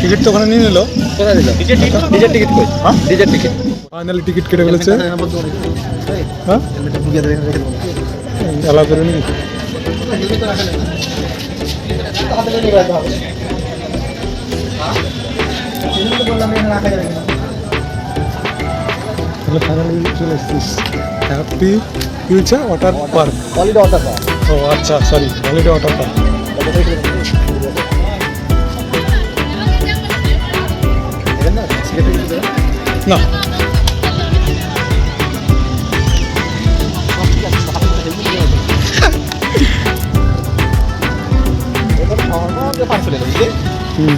Ticket তো ওখানে নিয়ে নিলো। কোথায় দিল? ডিজের টিকিট কই? হ্যাঁ? ডিজের টিকিট। ফাইনালি টিকিট কেটে ফেলেছে। হ্যাঁ? অ্যালাউ করে নি ফাইনালি চলে এসছিস। Happy future water park holiday order ও আচ্ছা সরি হলিডে ওয়াটার পার্ক না হুম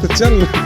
তো চল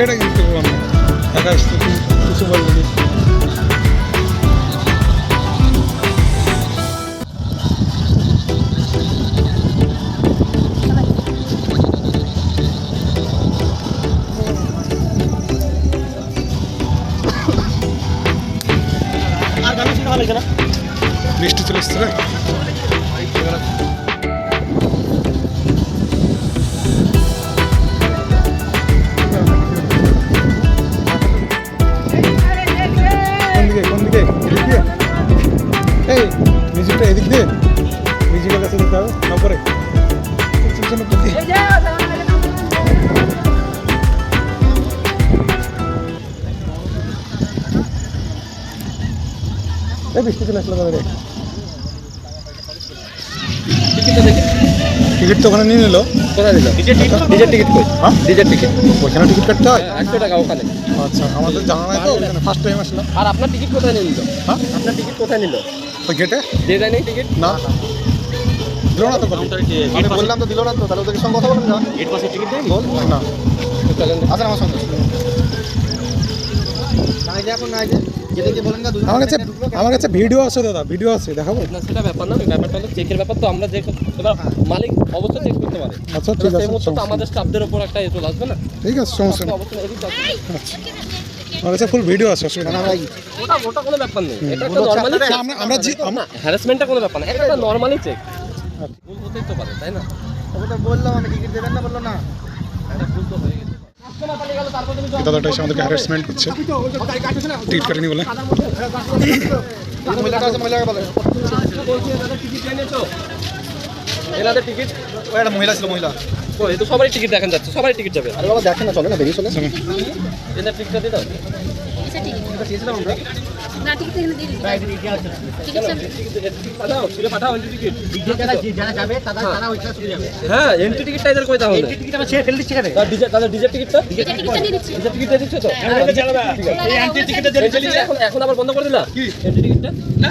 এটা কিন্তু না একা কিছু বলবি বৃষ্টি চলে এসছে রে কাছে যেতে হবে এই বৃষ্টি চলে আসলো তাদের টিকিট তো ওখানে নিয়ে নিলো কোথায় দিল ডিজের টিকিট কই হ্যাঁ ডিজের টিকিট ওইখানে টিকিট কাটতে হয় একশো টাকা ওখানে আচ্ছা আমাদের জানা নাই তো ফার্স্ট টাইম আসলাম আর আপনার টিকিট কোথায় নিয়ে নিল হ্যাঁ আপনার টিকিট কোথায় নিল ওই গেটে দিয়ে দেয় নেই টিকিট না। দিল না তো? আমি বললাম তো দিল না তো তাহলে ওদের সঙ্গে কথা বলেন না। গেট টিকিট দেয়নি? বল না। আসেন আমার সঙ্গে। আমার কাছে আমার কাছে ভিডিও আছে দাদা ভিডিও আছে দেখাবো। না সেটা ব্যাপার না ব্যাপারটা হলো চেকের ব্যাপার তো আমরা যে এবার মালিক অবশ্যই চেক করতে পারে। আচ্ছা ঠিক সেই আছে তো আমাদের স্টাফদের উপর একটা এ চলে আসবে না? ঠিক আছে সমস্যা নেই। অবশ্যই এদিক যাবে। আচ্ছা আমার কাছে ফুল ভিডিও আছে অসুবিধা নেই। ওটা ওটা কোনো ব্যাপার নেই। এটা একটা নরমালি আচ্ছা, আমরা আমরা না হ্যারাসমেন্টটা কোনো ব্যাপার না। এটা নরমালি চেক আচ্ছা। ভুল হতেই তো পারে তাই না? ওটা বললাম আমি টিকিট দেবেন না বলল না। এটা ভুল তো হয়ে গেছে। দাদাটা এসে আমাদেরকে হ্যারাসমেন্ট করছে। টিকিট কাটেনি বলে। মহিলাটা আছে মহিলাকে বলে। বলছি এনাদের টিকিট নিয়ে নিয়েছো এনাদের টিকিট ও একটা মহিলা ছিল মহিলা। ও এই তো সবারই টিকিট দেখান যাচ্ছে সবারই টিকিট যাবে। আরে বাবা দেখেন না চলে না বেরিয়ে চলে। এনার টিকিটটা দিয়ে দাও। টিকিট? না, টিকিট এখানে দিয়ে দিন। টিকিট সব- পাঠাও ছিঁড়ে পাঠাও এন্ট্রি টিকিট হ্যাঁ। এন্ট্রি টিকিটটা এদের কই তাহলে টিকিট আমরা ছেড়ে ফেলে দিচ্ছি কেন তাহলে ডিজের টিকিটটা ডিজের টিকিটটা দিয়ে দিচ্ছি। ডিজের টিকিট দিচ্ছ তো? এন্ট্রি টিকিটটা এখন এখন আবার বন্ধ করে দিলা? কি? এন্ট্রি টিকিটটা না।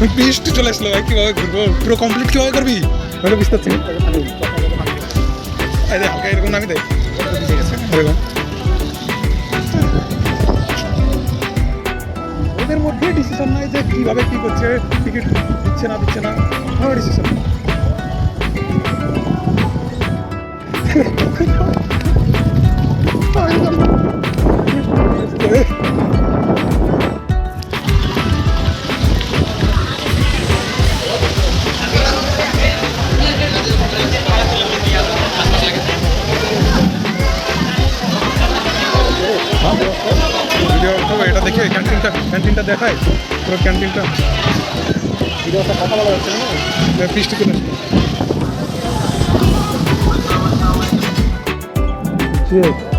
বৃষ্টি চলে আসলো কীভাবে ঘুরবো? পুরো কমপ্লিট কীভাবে করবি? ওটা বুঝতে পারছি হালকা এরকম নামি দে। এরকম। ওদের মধ্যে ডিসিশন নাই যে কীভাবে কী করছে টিকিট দিচ্ছে না দিচ্ছে না কোনো ডিসিশন ভিডিও এটা দেখে ক্যান্টিনটা ক্যান্টিনটা দেখায় পুরো ক্যান্টিনটা ভিডিওটা কথা বলা যাচ্ছে না Cheers.